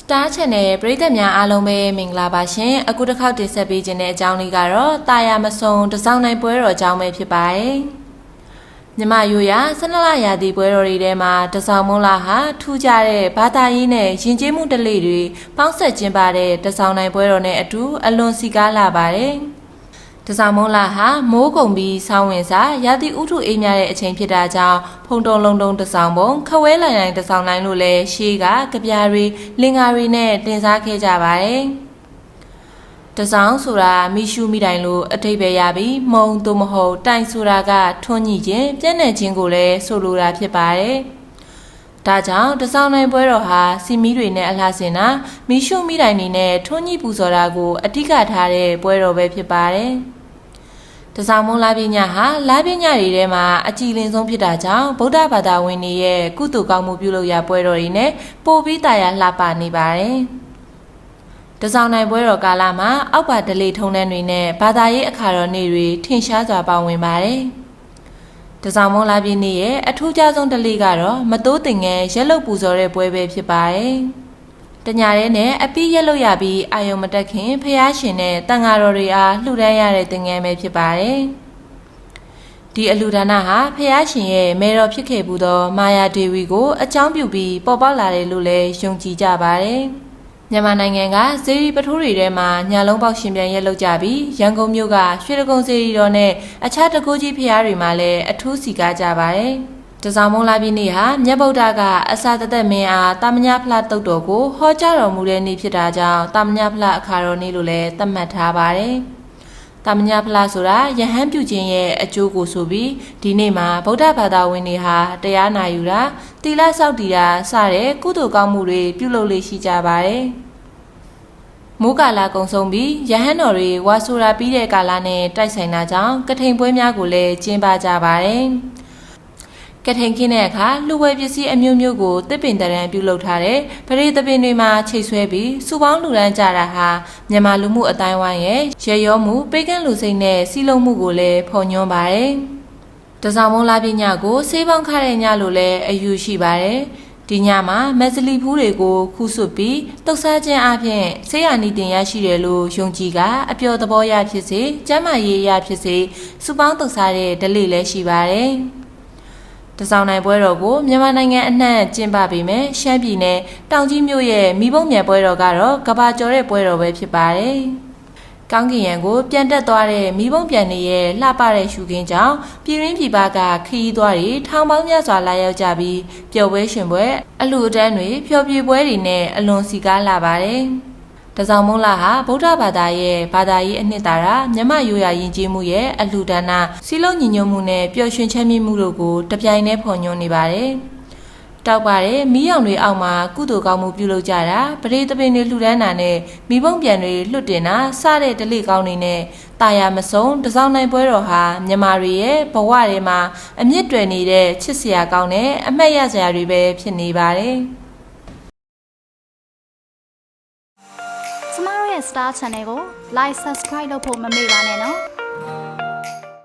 Star Channel ရဲ့ပရိသတ်များအားလုံးပဲမင်္ဂလာပါရှင်အခုတစ်ခေါက်တင်ဆက်ပေးခြင်းတဲ့အကြောင်းလေးကတော့တာယာမဆုံတစောင်းနိုင်ပွဲတော်အကြောင်းပဲဖြစ်ပါတယ်မြမရိုးရာဆနလရာသီပွဲတော်တွေထဲမှာတစောင်းမုံလာဟာထူးခြားတဲ့ဘာသာရေးနဲ့ယဉ်ကျေးမှုတလေတွေပေါင်းဆက်ခြင်းပါတဲ့တစောင်းနိုင်ပွဲတော်နဲ့အတူအလွန်စီကားလာပါတယ် တစောင်းမုံလာဟာမိုးကုံပြီးဆောင်းဝင်စာရာသီဥတုအေးမြတဲ့အချိန်ဖြစ်တာကြောင့်ဖုံတုံလုံးတုံတစောင်းပုံခဝဲလိုင်လိုင်တစောင်းလိုင်းလို့လဲရှေးကကြပြားတွေလင်္ကာတွေနဲ့တင်စားခဲ့ကြပါတယ်တစောင်းဆိုတာမိရှုမိတိုင်လို့အထိပ္ပယ်ရပြီးမုံသို့မဟုတ်တိုင်ဆိုတာကထွန်းညှိခြင်းပြည့်နေခြင်းကိုလည်းဆိုလိုတာဖြစ်ပါတယ်ဒါကြောင့်တစောင်းနိုင်ပွဲတော်ဟာစီမီတွေနဲ့အလှဆင်တာမိရှုမိတိုင်တွေနဲ့ထွန်းညှိပူဇော်တာကိုအဓိကထားတဲ့ပွဲတော်ပဲဖြစ်ပါတယ်။ တစောင်းမုံလာပညာဟာလာပညာတွေထဲမှာအကြည်လင်ဆုံးဖြစ်တာကြောင့်ဗုဒ္ဓဘာသာဝင်တွေရဲ့ကုသိုလ်ကောင်းမှုပြုလုပ်ရာပွဲတော်တွေနဲ့ပို့ပြီးတာယာလှပနေပါတယ်။တစောင်းနိုင်ပွဲတော်ကာလမှာအောက်ပါဒလေထုံတန်းတွေနဲ့ဘာသာရေးအခါတော်နေ့တွေထင်ရှားစွာပါဝင်ပါတယ်။တစောင်းမုံလာပြည့်နေ့ရဲ့အထူးခြားဆုံးဒလေကတော့မတိုးတင်ငယ်ရက်လုတ်ပူဇော်တဲ့ပွဲပဲဖြစ်ပါတယ်။ တညာရဲနဲ့အပီးရက်လို့ရပြီးအာယုံမတက်ခင်ဖះရှင်နဲ့တန်ဃာတော်တွေအားလှူဒန်းရတဲ့သင်္ကန်းပဲဖြစ်ပါတယ်။ဒီအလှူဒါနဟာဖះရှင်ရဲ့မေတော်ဖြစ်ခဲ့ဘူးသော မာယာဒေဝီကိုအကြောင်းပြုပြီးပေါ်ပေါက်လာတယ်လို့လည်းယုံကြည်ကြပါတယ်။မြန်မာနိုင်ငံကဇေရီပထိုးတွေထဲမှာညာလုံးပေါက်ရှင်ပြန်ရက်လောက်ကြပြီးရန်ကုန်မြို့ကရွှေတကုံဇေရီတော်နဲ့အခြားတကူကြီးဖះတွေမှာလည်းအထူးစီကားကြပါတယ်။ တစောင်းမုံလာပြည့်နေ့ဟာမြတ်ဗုဒ္ဓကအစာတသက်မင်းအားတာမညဖလားတုတ်တော်ကိုဟောကြားတော်မူတဲ့နေ့ဖြစ်တာကြောင့်တာမညဖလားအခါတော်နေ့လို့လည်းသတ်မှတ်ထားပါတယ်။တာမညဖလားဆိုတာယဟန်ပြုခြင်းရဲ့အကျိုးကိုဆိုပြီးဒီနေ့မှာဗုဒ္ဓဘာသာဝင်တွေဟာတရားနာယူတာသီလစောင့်တည်တာစတဲ့ကုသိုလ်ကောင်းမှုတွေပြုလုပ်လေ့ရှိကြပါတယ်။မိုးကာလာကုံဆုံးပြီးယဟန်တော်တွေဝါဆိုတာပြီးတဲ့ကာလနဲ့တိုက်ဆိုင်တာကြောင့်ကထိန်ပွဲများကိုလည်းကျင်းပကြပါတယ်။ ကထိန်ခင်းတဲ့အခါလူဝဲပစ္စည်းအမျိုးမျိုးကိုတစ်ပင်တရံပြုလုပ်ထားတဲ့ပရိသပင်တွေမှာချိတ်ဆွဲပြီးစုပေါင်းလူရန်ကြတာဟာမြန်မာလူမှုအတိုင်းဝိုင်းရဲ့ရေရောမှုပိတ်ကန့်လူစိတ်နဲ့စီးလုံးမှုကိုလည်းဖော်ညွှန်းပါတယ်။တစောင်းမုံလာပြညကိုဆေးပေါင်းခတဲ့ညလို့လည်းအယူရှိပါတယ်။ဒီညမှာမက်စလီဖူးတွေကိုခူးဆွတ်ပြီးတုတ်ဆားခြင်းအပြင်ဆေးရနီတင်ရရှိတယ်လို့ယုံကြည်ကအပျော်သဘောရဖြစ်စေကျမ်းမာရေးရဖြစ်စေစုပေါင်းတုတ်ဆားတဲ့ဒလိလည်းရှိပါတယ်။ တစောင်းနိုင်ပွဲတော်ကိုမြန်မာနိုင်ငံအနှံ့ကျင်းပပေမဲ့ရှမ်းပြည်နယ်တောင်ကြီးမြို့ရဲ့မိဘုံမြန်ပွဲတော်ကတော့ကဘာကျော်တဲ့ပွဲတော်ပဲဖြစ်ပါတယ်။ကောင်းကင်ရံကိုပြန်တက်သွားတဲ့မိဘုံပြန်နေရဲ့လှပတဲ့ရှုခင်းကြောင့်ပြည်ရင်းပြည်ပကခရီးသွားတွေထောင်ပေါင်းများစွာလာရောက်ကြပြီးပျော်ပွဲရှင်ပွဲအလူအတန်းတွေဖျော်ဖြေပွဲတွေနဲ့အလွန်စီကားလာပါတယ်။ တစောင်းမုံလာဟာဗုဒ္ဓဘာသာရဲ့ဘာသာရေးအနှစ်သာရမြမရိုးရာယဉ်ကျေးမှုရဲ့အလှူဒါနစီလုံးညီညွတ်မှုနဲ့ပျော်ရွှင်ချမ်းမြေ့မှုတို့ကိုတပြိုင်တည်းဖော်ညွှန်းနေပါတယ်။တောက်ပါတယ်မီးရောင်တွေအောက်မှာကုသိုလ်ကောင်းမှုပြုလုပ်ကြတာပရိသပင်တွေလှူဒန်းတာနဲ့မိဘုံပြန်တွေလွတ်တင်တာစတဲ့ဒလိကောင်းတွေနဲ့တာယာမစုံတစောင်းနိုင်ပွဲတော်ဟာမြန်မာတွေရဲ့ဘဝတွေမှာအမြင့်တွယ်နေတဲ့ချစ်စရာကောင်းတဲ့အမှတ်ရစရာတွေပဲဖြစ်နေပါတယ်။ တို့ရဲ့ Star Channel ကို Like Subscribe လုပ်ဖို့မမေ့ပါနဲ့နော်